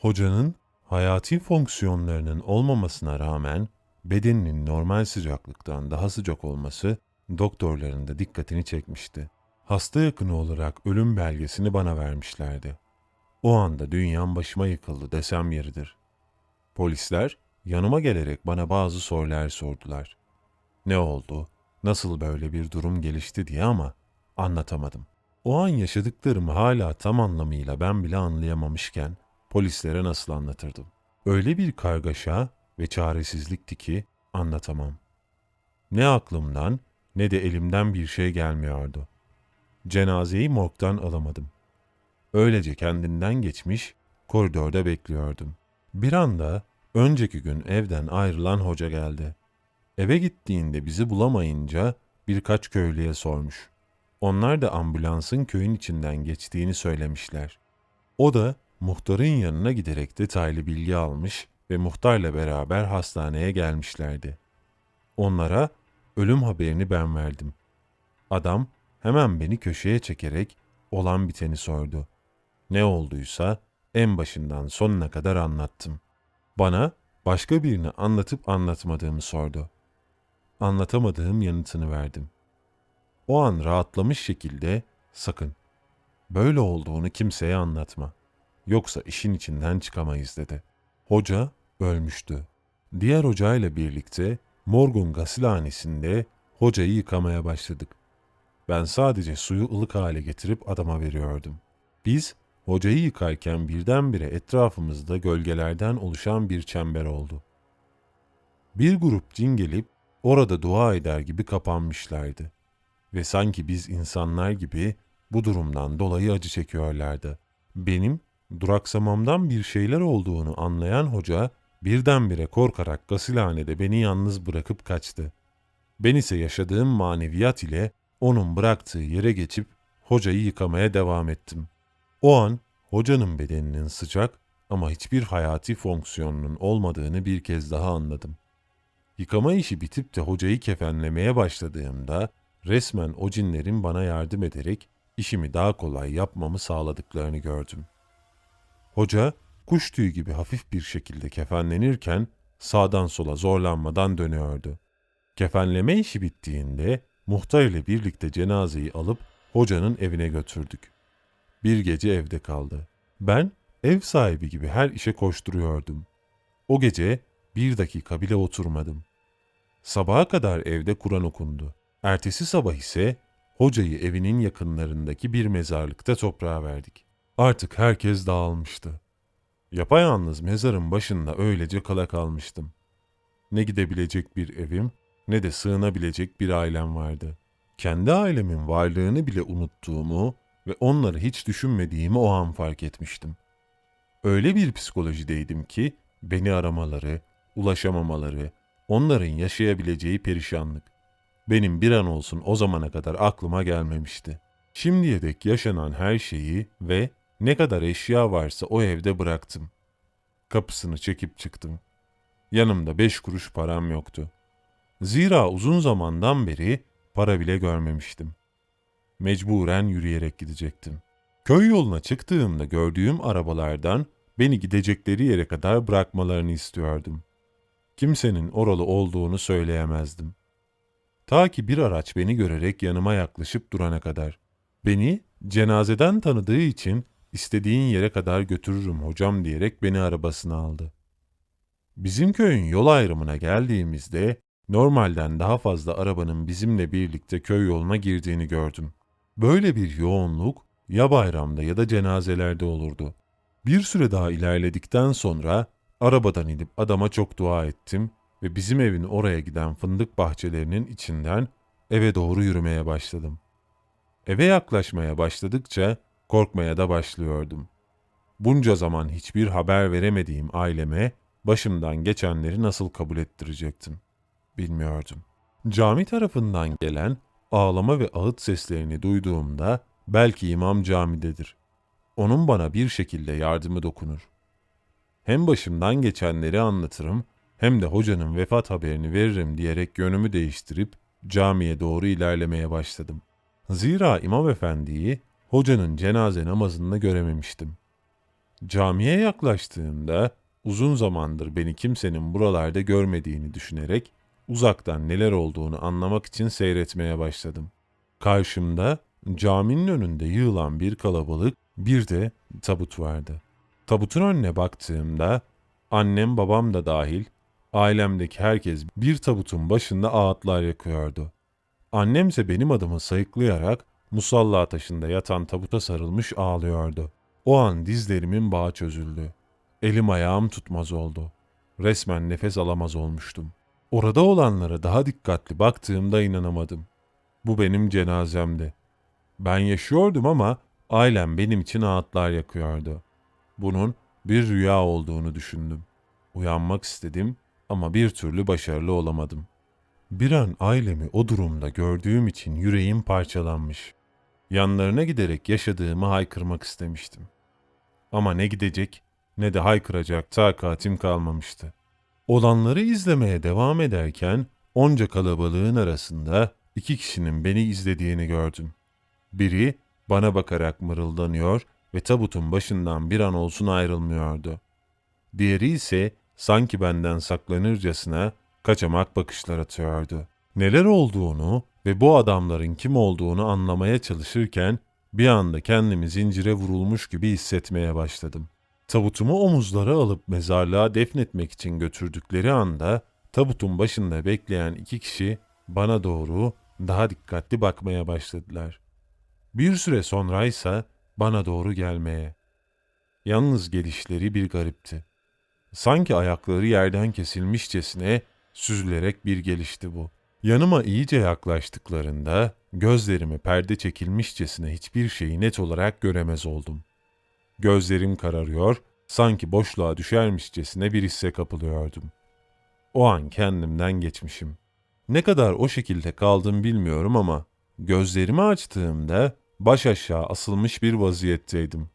Hocanın hayati fonksiyonlarının olmamasına rağmen bedeninin normal sıcaklıktan daha sıcak olması doktorların da dikkatini çekmişti. Hasta yakını olarak ölüm belgesini bana vermişlerdi. O anda dünyam başıma yıkıldı desem yeridir. Polisler yanıma gelerek bana bazı sorular sordular. Ne oldu, nasıl böyle bir durum gelişti diye ama anlatamadım. O an yaşadıklarımı hala tam anlamıyla ben bile anlayamamışken polislere nasıl anlatırdım? Öyle bir kargaşa ve çaresizlikti ki anlatamam. Ne aklımdan ne de elimden bir şey gelmiyordu. Cenazeyi morgdan alamadım. Öylece kendinden geçmiş koridorda bekliyordum. Bir anda önceki gün evden ayrılan hoca geldi. Eve gittiğinde bizi bulamayınca birkaç köylüye sormuş. Onlar da ambulansın köyün içinden geçtiğini söylemişler. O da muhtarın yanına giderek detaylı bilgi almış ve muhtarla beraber hastaneye gelmişlerdi. Onlara ölüm haberini ben verdim. Adam hemen beni köşeye çekerek olan biteni sordu. Ne olduysa en başından sonuna kadar anlattım. Bana başka birini anlatıp anlatmadığımı sordu. Anlatamadığım yanıtını verdim. O an rahatlamış şekilde sakın böyle olduğunu kimseye anlatma. Yoksa işin içinden çıkamayız dedi. Hoca ölmüştü. Diğer hocayla birlikte morgun gasilhanesinde hocayı yıkamaya başladık. Ben sadece suyu ılık hale getirip adama veriyordum. Biz hocayı yıkarken birdenbire etrafımızda gölgelerden oluşan bir çember oldu. Bir grup cin gelip orada dua eder gibi kapanmışlardı. Ve sanki biz insanlar gibi bu durumdan dolayı acı çekiyorlardı. Benim duraksamamdan bir şeyler olduğunu anlayan hoca birdenbire korkarak gasilhanede beni yalnız bırakıp kaçtı. Ben ise yaşadığım maneviyat ile onun bıraktığı yere geçip hocayı yıkamaya devam ettim. O an hocanın bedeninin sıcak ama hiçbir hayati fonksiyonunun olmadığını bir kez daha anladım. Yıkama işi bitip de hocayı kefenlemeye başladığımda resmen o cinlerin bana yardım ederek işimi daha kolay yapmamı sağladıklarını gördüm. Hoca kuş tüyü gibi hafif bir şekilde kefenlenirken sağdan sola zorlanmadan dönüyordu. Kefenleme işi bittiğinde muhtar ile birlikte cenazeyi alıp hocanın evine götürdük. Bir gece evde kaldı. Ben ev sahibi gibi her işe koşturuyordum. O gece bir dakika bile oturmadım. Sabaha kadar evde Kur'an okundu. Ertesi sabah ise hocayı evinin yakınlarındaki bir mezarlıkta toprağa verdik. Artık herkes dağılmıştı. Yapayalnız mezarın başında öylece kala kalmıştım. Ne gidebilecek bir evim ne de sığınabilecek bir ailem vardı. Kendi ailemin varlığını bile unuttuğumu ve onları hiç düşünmediğimi o an fark etmiştim. Öyle bir psikolojideydim ki beni aramaları, ulaşamamaları, onların yaşayabileceği perişanlık benim bir an olsun o zamana kadar aklıma gelmemişti. Şimdiye dek yaşanan her şeyi ve ne kadar eşya varsa o evde bıraktım. Kapısını çekip çıktım. Yanımda beş kuruş param yoktu. Zira uzun zamandan beri para bile görmemiştim. Mecburen yürüyerek gidecektim. Köy yoluna çıktığımda gördüğüm arabalardan beni gidecekleri yere kadar bırakmalarını istiyordum. Kimsenin oralı olduğunu söyleyemezdim. Ta ki bir araç beni görerek yanıma yaklaşıp durana kadar. Beni cenazeden tanıdığı için istediğin yere kadar götürürüm hocam diyerek beni arabasına aldı. Bizim köyün yol ayrımına geldiğimizde normalden daha fazla arabanın bizimle birlikte köy yoluna girdiğini gördüm. Böyle bir yoğunluk ya bayramda ya da cenazelerde olurdu. Bir süre daha ilerledikten sonra arabadan inip adama çok dua ettim ve bizim evin oraya giden fındık bahçelerinin içinden eve doğru yürümeye başladım. Eve yaklaşmaya başladıkça korkmaya da başlıyordum. Bunca zaman hiçbir haber veremediğim aileme başımdan geçenleri nasıl kabul ettirecektim? Bilmiyordum. Cami tarafından gelen ağlama ve ağıt seslerini duyduğumda belki imam camidedir. Onun bana bir şekilde yardımı dokunur. Hem başımdan geçenleri anlatırım hem de hocanın vefat haberini veririm diyerek yönümü değiştirip camiye doğru ilerlemeye başladım. Zira İmam Efendi'yi hocanın cenaze namazında görememiştim. Camiye yaklaştığımda uzun zamandır beni kimsenin buralarda görmediğini düşünerek uzaktan neler olduğunu anlamak için seyretmeye başladım. Karşımda caminin önünde yığılan bir kalabalık, bir de tabut vardı. Tabutun önüne baktığımda annem babam da dahil ailemdeki herkes bir tabutun başında ağıtlar yakıyordu. Annemse benim adımı sayıklayarak musalla taşında yatan tabuta sarılmış ağlıyordu. O an dizlerimin bağı çözüldü. Elim ayağım tutmaz oldu. Resmen nefes alamaz olmuştum. Orada olanlara daha dikkatli baktığımda inanamadım. Bu benim cenazemdi. Ben yaşıyordum ama ailem benim için ağıtlar yakıyordu. Bunun bir rüya olduğunu düşündüm. Uyanmak istedim ama bir türlü başarılı olamadım. Bir an ailemi o durumda gördüğüm için yüreğim parçalanmış. Yanlarına giderek yaşadığımı haykırmak istemiştim. Ama ne gidecek ne de haykıracak takatim kalmamıştı. Olanları izlemeye devam ederken onca kalabalığın arasında iki kişinin beni izlediğini gördüm. Biri bana bakarak mırıldanıyor ve tabutun başından bir an olsun ayrılmıyordu. Diğeri ise sanki benden saklanırcasına kaçamak bakışlar atıyordu. Neler olduğunu ve bu adamların kim olduğunu anlamaya çalışırken bir anda kendimi zincire vurulmuş gibi hissetmeye başladım. Tabutumu omuzlara alıp mezarlığa defnetmek için götürdükleri anda tabutun başında bekleyen iki kişi bana doğru daha dikkatli bakmaya başladılar. Bir süre sonra ise bana doğru gelmeye. Yalnız gelişleri bir garipti. Sanki ayakları yerden kesilmişçesine süzülerek bir gelişti bu. Yanıma iyice yaklaştıklarında gözlerime perde çekilmişçesine hiçbir şeyi net olarak göremez oldum. Gözlerim kararıyor, sanki boşluğa düşermişçesine bir hisse kapılıyordum. O an kendimden geçmişim. Ne kadar o şekilde kaldım bilmiyorum ama gözlerimi açtığımda baş aşağı asılmış bir vaziyetteydim.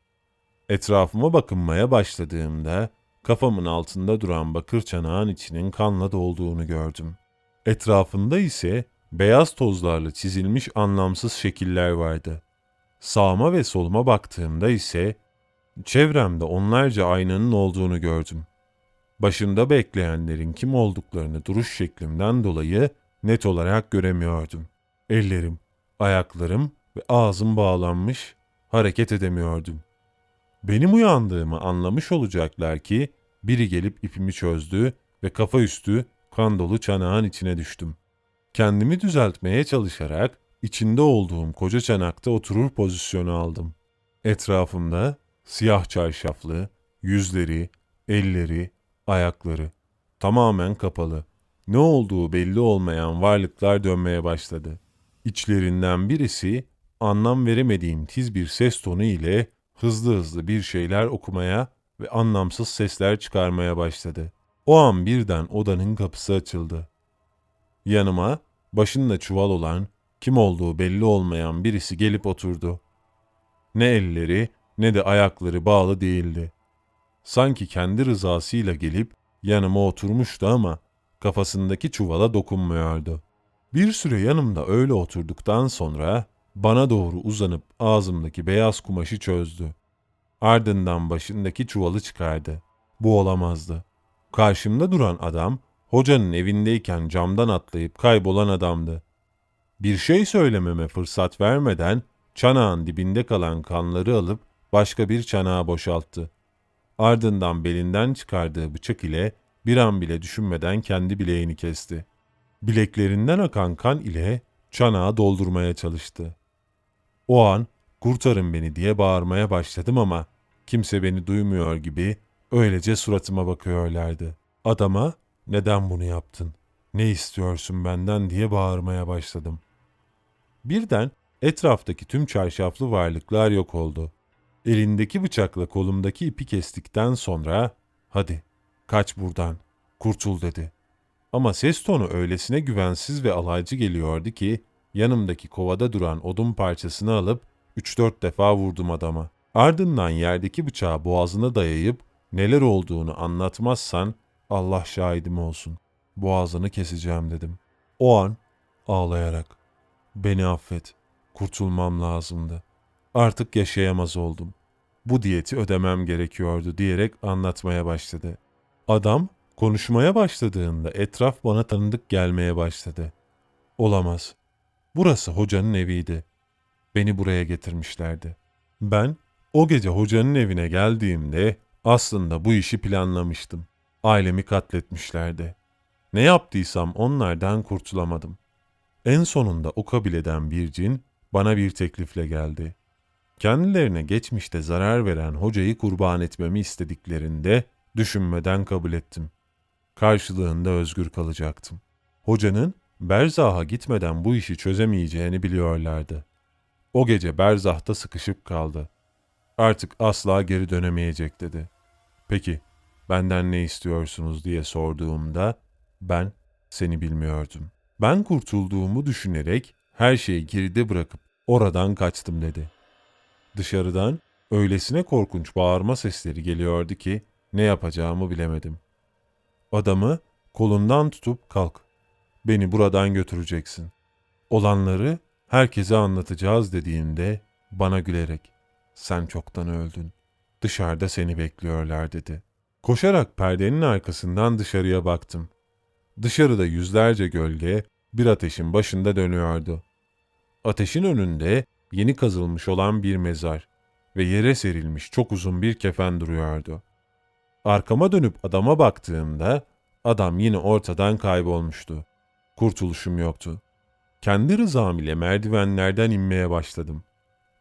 Etrafıma bakınmaya başladığımda kafamın altında duran bakır çanağın içinin kanla dolduğunu gördüm. Etrafında ise beyaz tozlarla çizilmiş anlamsız şekiller vardı. Sağıma ve soluma baktığımda ise çevremde onlarca aynanın olduğunu gördüm. Başında bekleyenlerin kim olduklarını duruş şeklimden dolayı net olarak göremiyordum. Ellerim, ayaklarım ve ağzım bağlanmış, hareket edemiyordum. Benim uyandığımı anlamış olacaklar ki biri gelip ipimi çözdü ve kafa üstü kan dolu çanağın içine düştüm. Kendimi düzeltmeye çalışarak içinde olduğum koca çanakta oturur pozisyonu aldım. Etrafımda siyah çarşaflı, yüzleri, elleri, ayakları tamamen kapalı. Ne olduğu belli olmayan varlıklar dönmeye başladı. İçlerinden birisi anlam veremediğim tiz bir ses tonu ile hızlı hızlı bir şeyler okumaya ve anlamsız sesler çıkarmaya başladı. O an birden odanın kapısı açıldı. Yanıma başında çuval olan, kim olduğu belli olmayan birisi gelip oturdu. Ne elleri ne de ayakları bağlı değildi. Sanki kendi rızasıyla gelip yanıma oturmuştu ama kafasındaki çuvala dokunmuyordu. Bir süre yanımda öyle oturduktan sonra bana doğru uzanıp ağzımdaki beyaz kumaşı çözdü. Ardından başındaki çuvalı çıkardı. Bu olamazdı. Karşımda duran adam hocanın evindeyken camdan atlayıp kaybolan adamdı. Bir şey söylememe fırsat vermeden çanağın dibinde kalan kanları alıp başka bir çanağa boşalttı. Ardından belinden çıkardığı bıçak ile bir an bile düşünmeden kendi bileğini kesti. Bileklerinden akan kan ile çanağı doldurmaya çalıştı. O an kurtarın beni diye bağırmaya başladım ama kimse beni duymuyor gibi öylece suratıma bakıyorlardı. Adama neden bunu yaptın? Ne istiyorsun benden diye bağırmaya başladım. Birden etraftaki tüm çarşaflı varlıklar yok oldu. Elindeki bıçakla kolumdaki ipi kestikten sonra hadi kaç buradan kurtul dedi. Ama ses tonu öylesine güvensiz ve alaycı geliyordu ki yanımdaki kovada duran odun parçasını alıp 3-4 defa vurdum adama. Ardından yerdeki bıçağı boğazına dayayıp neler olduğunu anlatmazsan Allah şahidim olsun. Boğazını keseceğim dedim. O an ağlayarak beni affet. Kurtulmam lazımdı. Artık yaşayamaz oldum. bu diyeti ödemem gerekiyordu diyerek anlatmaya başladı. Adam konuşmaya başladığında etraf bana tanıdık gelmeye başladı. Olamaz. Burası hocanın eviydi. Beni buraya getirmişlerdi. Ben o gece hocanın evine geldiğimde aslında bu işi planlamıştım. Ailemi katletmişlerdi. Ne yaptıysam onlardan kurtulamadım. En sonunda o kabileden bir cin bana bir teklifle geldi. Kendilerine geçmişte zarar veren hocayı kurban etmemi istediklerinde düşünmeden kabul ettim. Karşılığında özgür kalacaktım. Hocanın Berzah'a gitmeden bu işi çözemeyeceğini biliyorlardı. O gece Berzah'ta sıkışıp kaldı. Artık asla geri dönemeyecek dedi. Peki, benden ne istiyorsunuz diye sorduğumda ben seni bilmiyordum. Ben kurtulduğumu düşünerek her şeyi geride bırakıp oradan kaçtım dedi. Dışarıdan öylesine korkunç bağırma sesleri geliyordu ki ne yapacağımı bilemedim. Adamı kolundan tutup kalk. Beni buradan götüreceksin. Olanları herkese anlatacağız dediğimde bana gülerek sen çoktan öldün. Dışarıda seni bekliyorlar dedi. Koşarak perdenin arkasından dışarıya baktım. Dışarıda yüzlerce gölge bir ateşin başında dönüyordu. Ateşin önünde yeni kazılmış olan bir mezar ve yere serilmiş çok uzun bir kefen duruyordu. Arkama dönüp adama baktığımda adam yine ortadan kaybolmuştu. Kurtuluşum yoktu. Kendi rızam ile merdivenlerden inmeye başladım.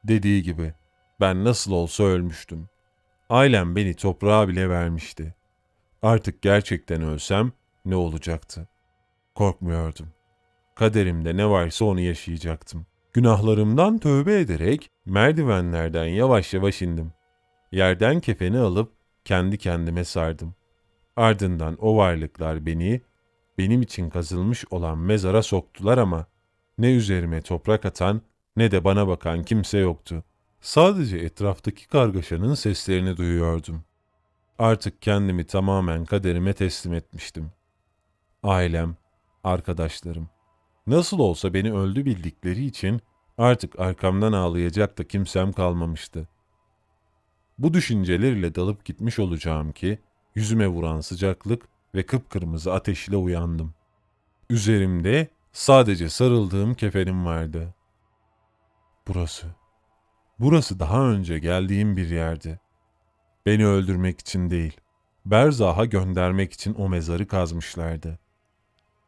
Dediği gibi ben nasıl olsa ölmüştüm. Ailem beni toprağa bile vermişti. Artık gerçekten ölsem ne olacaktı? Korkmuyordum. Kaderimde ne varsa onu yaşayacaktım. Günahlarımdan tövbe ederek merdivenlerden yavaş yavaş indim. Yerden kefeni alıp kendi kendime sardım. Ardından o varlıklar beni benim için kazılmış olan mezara soktular ama ne üzerime toprak atan ne de bana bakan kimse yoktu. Sadece etraftaki kargaşanın seslerini duyuyordum. Artık kendimi tamamen kaderime teslim etmiştim. Ailem, arkadaşlarım. Nasıl olsa beni öldü bildikleri için artık arkamdan ağlayacak da kimsem kalmamıştı. Bu düşüncelerle dalıp gitmiş olacağım ki yüzüme vuran sıcaklık ve kıpkırmızı ateş ile uyandım. Üzerimde sadece sarıldığım kefenim vardı. Burası. Burası daha önce geldiğim bir yerdi. Beni öldürmek için değil, Berzah'a göndermek için o mezarı kazmışlardı.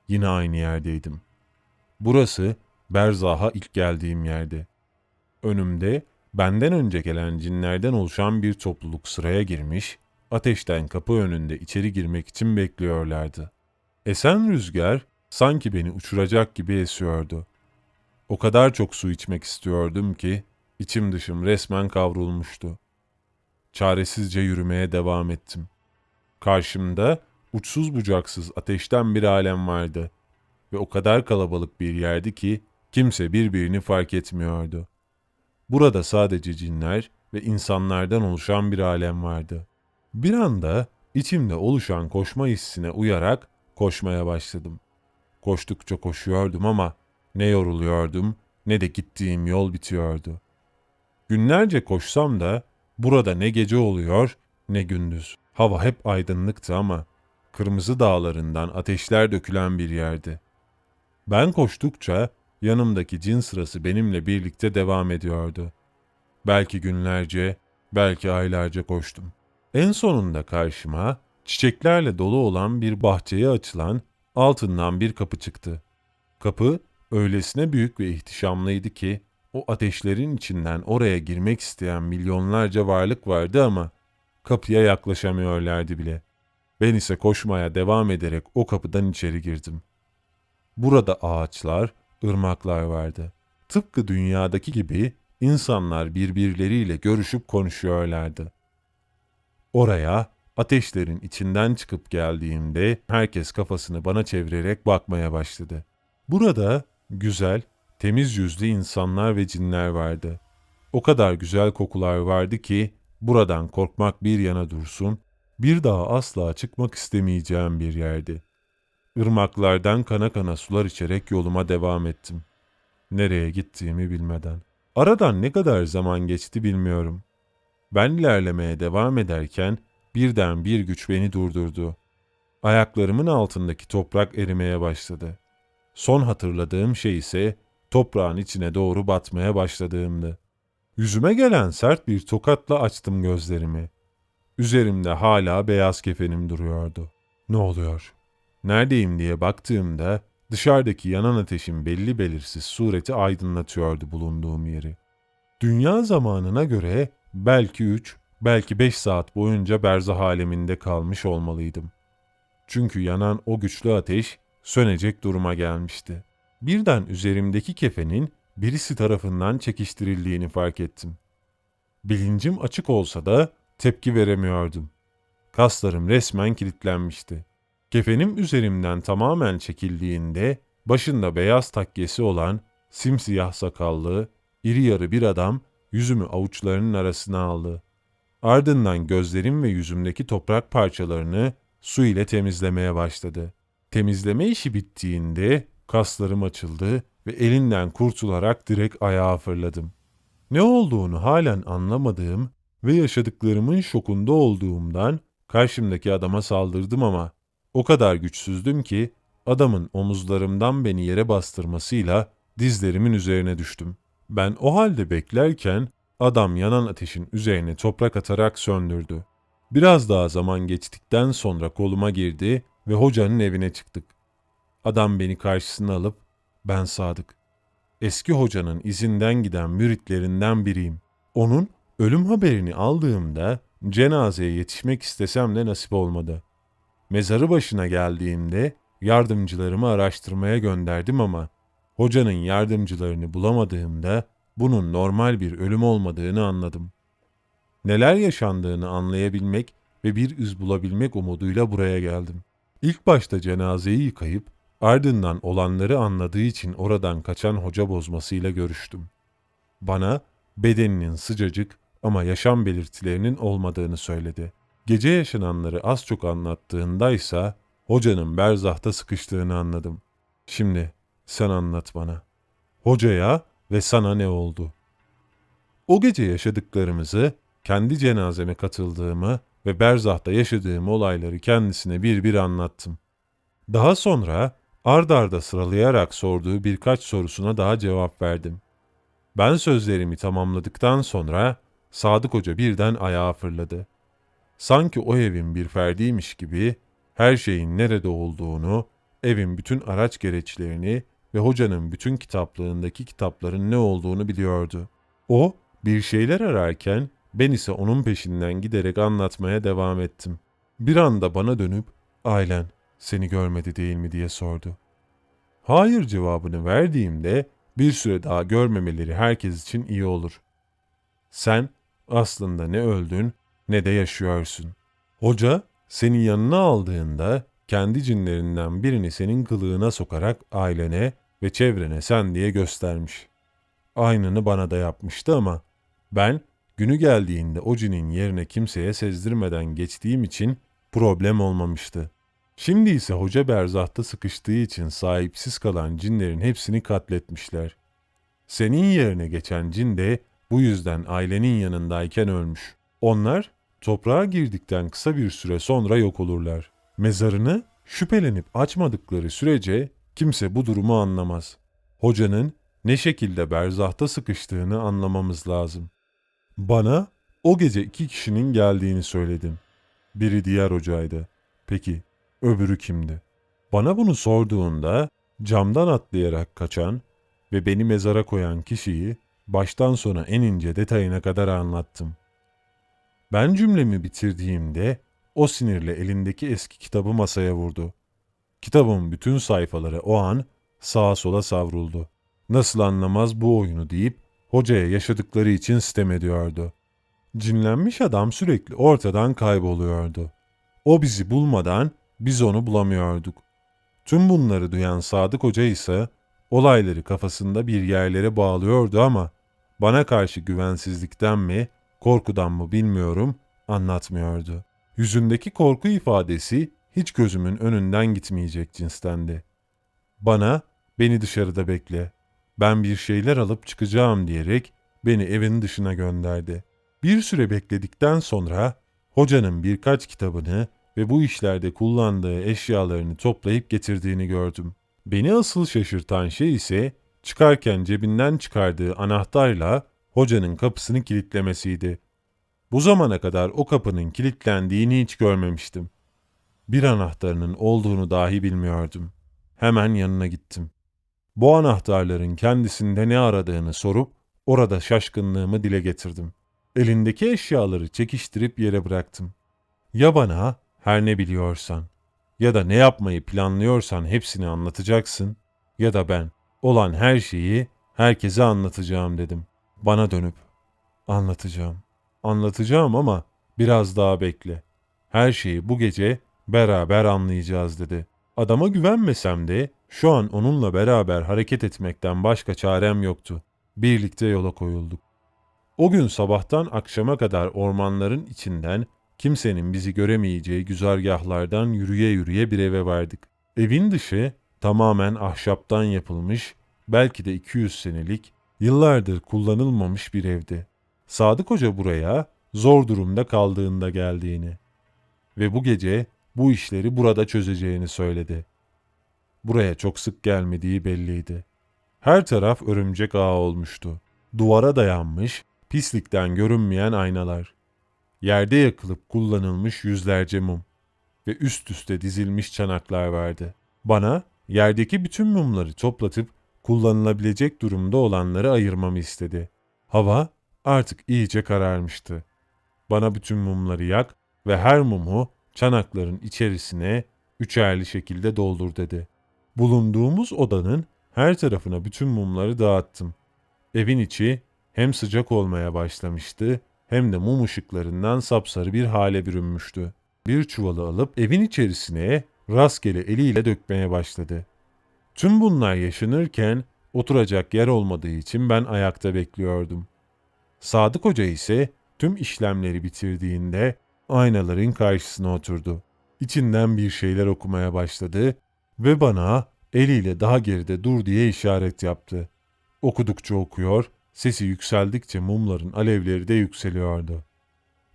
Yine aynı yerdeydim. Burası Berzah'a ilk geldiğim yerdi. Önümde benden önce gelen cinlerden oluşan bir topluluk sıraya girmiş, ateşten kapı önünde içeri girmek için bekliyorlardı. Esen rüzgar sanki beni uçuracak gibi esiyordu. O kadar çok su içmek istiyordum ki içim dışım resmen kavrulmuştu. Çaresizce yürümeye devam ettim. Karşımda uçsuz bucaksız ateşten bir alem vardı ve o kadar kalabalık bir yerdi ki kimse birbirini fark etmiyordu. Burada sadece cinler ve insanlardan oluşan bir alem vardı. Bir anda içimde oluşan koşma hissine uyarak koşmaya başladım. Koştukça koşuyordum ama ne yoruluyordum ne de gittiğim yol bitiyordu. Günlerce koşsam da burada ne gece oluyor ne gündüz. Hava hep aydınlıktı ama kırmızı dağlarından ateşler dökülen bir yerdi. Ben koştukça yanımdaki cin sırası benimle birlikte devam ediyordu. Belki günlerce, belki aylarca koştum. En sonunda karşıma çiçeklerle dolu olan bir bahçeye açılan altından bir kapı çıktı. Kapı öylesine büyük ve ihtişamlıydı ki o ateşlerin içinden oraya girmek isteyen milyonlarca varlık vardı ama kapıya yaklaşamıyorlardı bile. Ben ise koşmaya devam ederek o kapıdan içeri girdim. Burada ağaçlar, ırmaklar vardı. Tıpkı dünyadaki gibi insanlar birbirleriyle görüşüp konuşuyorlardı. Oraya ateşlerin içinden çıkıp geldiğimde herkes kafasını bana çevirerek bakmaya başladı. Burada güzel, temiz yüzlü insanlar ve cinler vardı. O kadar güzel kokular vardı ki buradan korkmak bir yana dursun, bir daha asla çıkmak istemeyeceğim bir yerdi. Irmaklardan kana kana sular içerek yoluma devam ettim. Nereye gittiğimi bilmeden. Aradan ne kadar zaman geçti bilmiyorum. Ben ilerlemeye devam ederken birden bir güç beni durdurdu. Ayaklarımın altındaki toprak erimeye başladı. Son hatırladığım şey ise toprağın içine doğru batmaya başladığımdı. Yüzüme gelen sert bir tokatla açtım gözlerimi. Üzerimde hala beyaz kefenim duruyordu. Ne oluyor? Neredeyim diye baktığımda dışarıdaki yanan ateşin belli belirsiz sureti aydınlatıyordu bulunduğum yeri. Dünya zamanına göre belki üç, belki beş saat boyunca berzah aleminde kalmış olmalıydım. Çünkü yanan o güçlü ateş sönecek duruma gelmişti. Birden üzerimdeki kefenin birisi tarafından çekiştirildiğini fark ettim. Bilincim açık olsa da tepki veremiyordum. Kaslarım resmen kilitlenmişti. Kefenim üzerimden tamamen çekildiğinde başında beyaz takkesi olan simsiyah sakallı, iri yarı bir adam yüzümü avuçlarının arasına aldı. Ardından gözlerim ve yüzümdeki toprak parçalarını su ile temizlemeye başladı. Temizleme işi bittiğinde kaslarım açıldı ve elinden kurtularak direkt ayağa fırladım. Ne olduğunu halen anlamadığım ve yaşadıklarımın şokunda olduğumdan karşımdaki adama saldırdım ama o kadar güçsüzdüm ki adamın omuzlarımdan beni yere bastırmasıyla dizlerimin üzerine düştüm. Ben o halde beklerken adam yanan ateşin üzerine toprak atarak söndürdü. Biraz daha zaman geçtikten sonra koluma girdi ve hocanın evine çıktık. Adam beni karşısına alıp ben Sadık. Eski hocanın izinden giden müritlerinden biriyim. Onun ölüm haberini aldığımda cenazeye yetişmek istesem de nasip olmadı. Mezarı başına geldiğimde yardımcılarımı araştırmaya gönderdim ama hocanın yardımcılarını bulamadığımda bunun normal bir ölüm olmadığını anladım. Neler yaşandığını anlayabilmek ve bir iz bulabilmek umuduyla buraya geldim. İlk başta cenazeyi yıkayıp ardından olanları anladığı için oradan kaçan hoca bozmasıyla görüştüm. Bana bedeninin sıcacık ama yaşam belirtilerinin olmadığını söyledi. Gece yaşananları az çok anlattığında ise hocanın berzahta sıkıştığını anladım. Şimdi sen anlat bana. Hocaya ve sana ne oldu? O gece yaşadıklarımızı, kendi cenazeme katıldığımı ve berzahta yaşadığım olayları kendisine bir bir anlattım. Daha sonra ard arda sıralayarak sorduğu birkaç sorusuna daha cevap verdim. Ben sözlerimi tamamladıktan sonra Sadık Hoca birden ayağa fırladı. Sanki o evin bir ferdiymiş gibi her şeyin nerede olduğunu, evin bütün araç gereçlerini ve hocanın bütün kitaplığındaki kitapların ne olduğunu biliyordu. O bir şeyler ararken ben ise onun peşinden giderek anlatmaya devam ettim. Bir anda bana dönüp ailen seni görmedi değil mi diye sordu. Hayır cevabını verdiğimde bir süre daha görmemeleri herkes için iyi olur. Sen aslında ne öldün ne de yaşıyorsun. Hoca seni yanına aldığında kendi cinlerinden birini senin kılığına sokarak ailene ve çevrene sen diye göstermiş. Aynını bana da yapmıştı ama ben günü geldiğinde o cinin yerine kimseye sezdirmeden geçtiğim için problem olmamıştı. Şimdi ise hoca berzahta sıkıştığı için sahipsiz kalan cinlerin hepsini katletmişler. Senin yerine geçen cin de bu yüzden ailenin yanındayken ölmüş. Onlar toprağa girdikten kısa bir süre sonra yok olurlar. Mezarını şüphelenip açmadıkları sürece kimse bu durumu anlamaz. Hocanın ne şekilde berzahta sıkıştığını anlamamız lazım. Bana o gece iki kişinin geldiğini söyledin. Biri diğer hocaydı. Peki öbürü kimdi? Bana bunu sorduğunda camdan atlayarak kaçan ve beni mezara koyan kişiyi baştan sona en ince detayına kadar anlattım. Ben cümlemi bitirdiğimde o sinirle elindeki eski kitabı masaya vurdu. Kitabın bütün sayfaları o an sağa sola savruldu. Nasıl anlamaz bu oyunu deyip hocaya yaşadıkları için sitem ediyordu. Cinlenmiş adam sürekli ortadan kayboluyordu. O bizi bulmadan biz onu bulamıyorduk. Tüm bunları duyan Sadık Hoca ise olayları kafasında bir yerlere bağlıyordu ama bana karşı güvensizlikten mi, korkudan mı bilmiyorum, anlatmıyordu. Yüzündeki korku ifadesi hiç gözümün önünden gitmeyecek cinstendi. Bana, beni dışarıda bekle, ben bir şeyler alıp çıkacağım diyerek beni evin dışına gönderdi. Bir süre bekledikten sonra hocanın birkaç kitabını ve bu işlerde kullandığı eşyalarını toplayıp getirdiğini gördüm. Beni asıl şaşırtan şey ise çıkarken cebinden çıkardığı anahtarla hocanın kapısını kilitlemesiydi. Bu zamana kadar o kapının kilitlendiğini hiç görmemiştim. Bir anahtarının olduğunu dahi bilmiyordum. Hemen yanına gittim. Bu anahtarların kendisinde ne aradığını sorup orada şaşkınlığımı dile getirdim. Elindeki eşyaları çekiştirip yere bıraktım. Ya bana her ne biliyorsan ya da ne yapmayı planlıyorsan hepsini anlatacaksın ya da ben olan her şeyi herkese anlatacağım dedim. Bana dönüp anlatacağım. Anlatacağım ama biraz daha bekle. Her şeyi bu gece beraber anlayacağız dedi. Adama güvenmesem de şu an onunla beraber hareket etmekten başka çarem yoktu. Birlikte yola koyulduk. O gün sabahtan akşama kadar ormanların içinden kimsenin bizi göremeyeceği güzergahlardan yürüye yürüye bir eve vardık. Evin dışı tamamen ahşaptan yapılmış, belki de 200 senelik, yıllardır kullanılmamış bir evdi. Sadık Hoca buraya zor durumda kaldığında geldiğini ve bu gece bu işleri burada çözeceğini söyledi. Buraya çok sık gelmediği belliydi. Her taraf örümcek ağı olmuştu. Duvara dayanmış, pislikten görünmeyen aynalar. Yerde yakılıp kullanılmış yüzlerce mum ve üst üste dizilmiş çanaklar vardı. Bana yerdeki bütün mumları toplatıp kullanılabilecek durumda olanları ayırmamı istedi. Hava artık iyice kararmıştı. Bana bütün mumları yak ve her mumu çanakların içerisine üçerli şekilde doldur dedi. Bulunduğumuz odanın her tarafına bütün mumları dağıttım. Evin içi hem sıcak olmaya başlamıştı hem de mum ışıklarından sapsarı bir hale bürünmüştü. Bir çuvalı alıp evin içerisine rastgele eliyle dökmeye başladı. Tüm bunlar yaşanırken oturacak yer olmadığı için ben ayakta bekliyordum. Sadık Hoca ise tüm işlemleri bitirdiğinde aynaların karşısına oturdu. İçinden bir şeyler okumaya başladı ve bana eliyle daha geride dur diye işaret yaptı. Okudukça okuyor, sesi yükseldikçe mumların alevleri de yükseliyordu.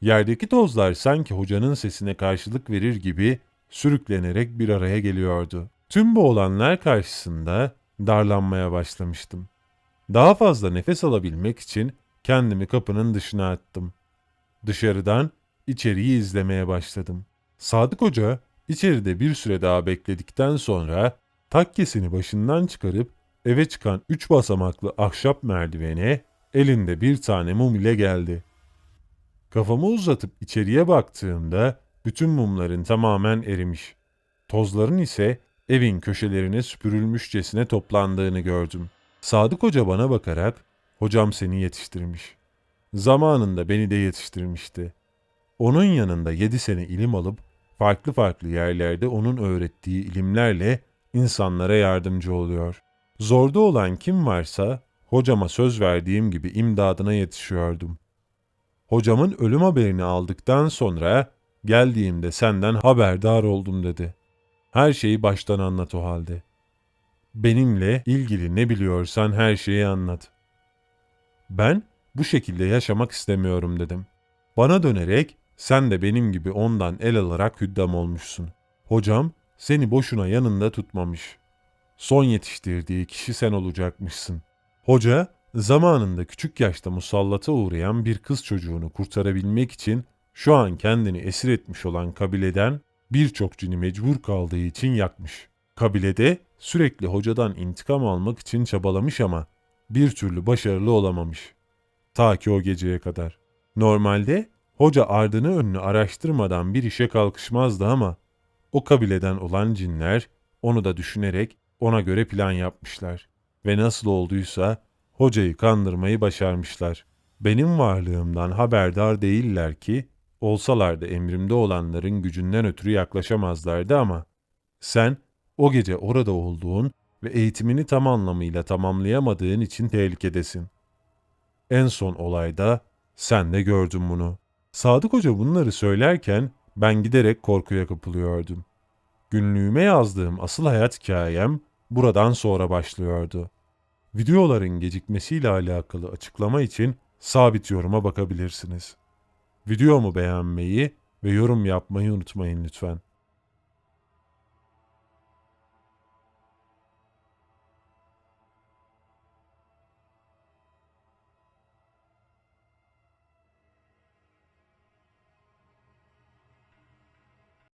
Yerdeki tozlar sanki hocanın sesine karşılık verir gibi sürüklenerek bir araya geliyordu. Tüm bu olanlar karşısında darlanmaya başlamıştım. Daha fazla nefes alabilmek için kendimi kapının dışına attım. Dışarıdan içeriği izlemeye başladım. Sadık Hoca içeride bir süre daha bekledikten sonra takkesini başından çıkarıp eve çıkan üç basamaklı ahşap merdivene elinde bir tane mum ile geldi. Kafamı uzatıp içeriye baktığımda bütün mumların tamamen erimiş. Tozların ise evin köşelerine süpürülmüşçesine toplandığını gördüm. Sadık Hoca bana bakarak, hocam seni yetiştirmiş. Zamanında beni de yetiştirmişti. Onun yanında yedi sene ilim alıp, farklı farklı yerlerde onun öğrettiği ilimlerle insanlara yardımcı oluyor. Zorda olan kim varsa, hocama söz verdiğim gibi imdadına yetişiyordum. Hocamın ölüm haberini aldıktan sonra, geldiğimde senden haberdar oldum dedi. Her şeyi baştan anlat o halde. Benimle ilgili ne biliyorsan her şeyi anlat. Ben bu şekilde yaşamak istemiyorum dedim. Bana dönerek sen de benim gibi ondan el alarak hüddam olmuşsun. Hocam seni boşuna yanında tutmamış. Son yetiştirdiği kişi sen olacakmışsın. Hoca zamanında küçük yaşta musallata uğrayan bir kız çocuğunu kurtarabilmek için şu an kendini esir etmiş olan kabileden birçok cini mecbur kaldığı için yakmış. Kabilede sürekli hocadan intikam almak için çabalamış ama bir türlü başarılı olamamış. Ta ki o geceye kadar. Normalde hoca ardını önünü araştırmadan bir işe kalkışmazdı ama o kabileden olan cinler onu da düşünerek ona göre plan yapmışlar. Ve nasıl olduysa hocayı kandırmayı başarmışlar. Benim varlığımdan haberdar değiller ki olsalardı emrimde olanların gücünden ötürü yaklaşamazlardı ama sen o gece orada olduğun ve eğitimini tam anlamıyla tamamlayamadığın için tehlikedesin. En son olayda sen de gördün bunu. Sadık Hoca bunları söylerken ben giderek korkuya kapılıyordum. Günlüğüme yazdığım asıl hayat hikayem buradan sonra başlıyordu. Videoların gecikmesiyle alakalı açıklama için sabit yoruma bakabilirsiniz. Videomu beğenmeyi ve yorum yapmayı unutmayın lütfen.